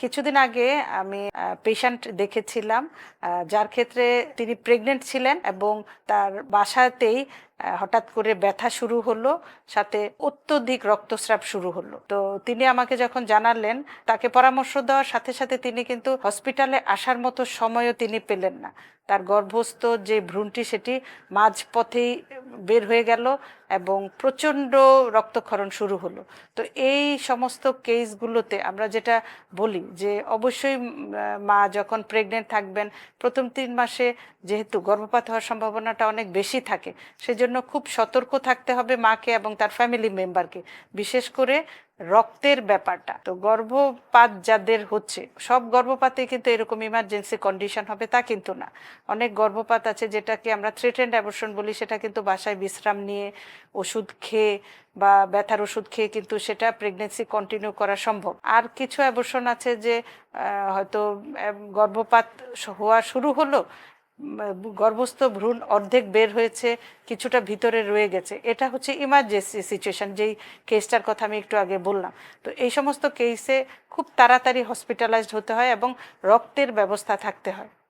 কিছুদিন আগে আমি পেশেন্ট দেখেছিলাম যার ক্ষেত্রে তিনি প্রেগনেন্ট ছিলেন এবং তার বাসাতেই হঠাৎ করে ব্যথা শুরু হলো, সাথে অত্যধিক রক্তস্রাব শুরু হলো। তো তিনি আমাকে যখন জানালেন, তাকে পরামর্শ দেওয়ার সাথে সাথে তিনি কিন্তু হসপিটালে আসার মতো সময়ও তিনি পেলেন না। তার গর্ভস্থ যে ভ্রূণটি সেটি মাঝপথেই বের হয়ে গেল এবং প্রচণ্ড রক্তক্ষরণ শুরু হলো। তো এই সমস্ত কেসগুলোতে আমরা যেটা বলি যে অবশ্যই মা যখন প্রেগনেন্ট থাকবেন, প্রথম তিন মাসে যেহেতু গর্ভপাত হওয়ার সম্ভাবনাটা অনেক বেশি থাকে, সেজন্য খুব সতর্ক থাকতে হবে মাকে এবং তার ফ্যামিলি মেম্বারকে বিশেষ করে রক্তের ব্যাপারটা। তো গর্ভপাত যাদের হচ্ছে, সব গর্ভপাতে কিন্তু এরকম ইমার্জেন্সি কন্ডিশন হবে তা কিন্তু না। অনেক গর্ভপাত আছে যেটাকে আমরা থ্রেটেন্ড অ্যাবর্শন বলি, সেটা কিন্তু বাসায় বিশ্রাম নিয়ে ওষুধ খেয়ে বা ব্যথার ওষুধ খেয়ে কিন্তু সেটা প্রেগনেন্সি কন্টিনিউ করা সম্ভব। আর কিছু অ্যাবর্শন আছে যে হয়তো গর্ভপাত হওয়া শুরু হলো গর্ভস্থ ভ্রূণ অর্ধেক বের হয়েছে, কিছুটা ভিতরে রয়ে গেছে। এটা হচ্ছে ইমার্জেন্সি সিচুয়েশন যেই কেসটার কথা আমি একটু আগে বললাম। তো এই সমস্ত কেসে খুব তাড়াতাড়ি হসপিটালাইজড হতে হয় এবং রক্তের ব্যবস্থা থাকতে হয়।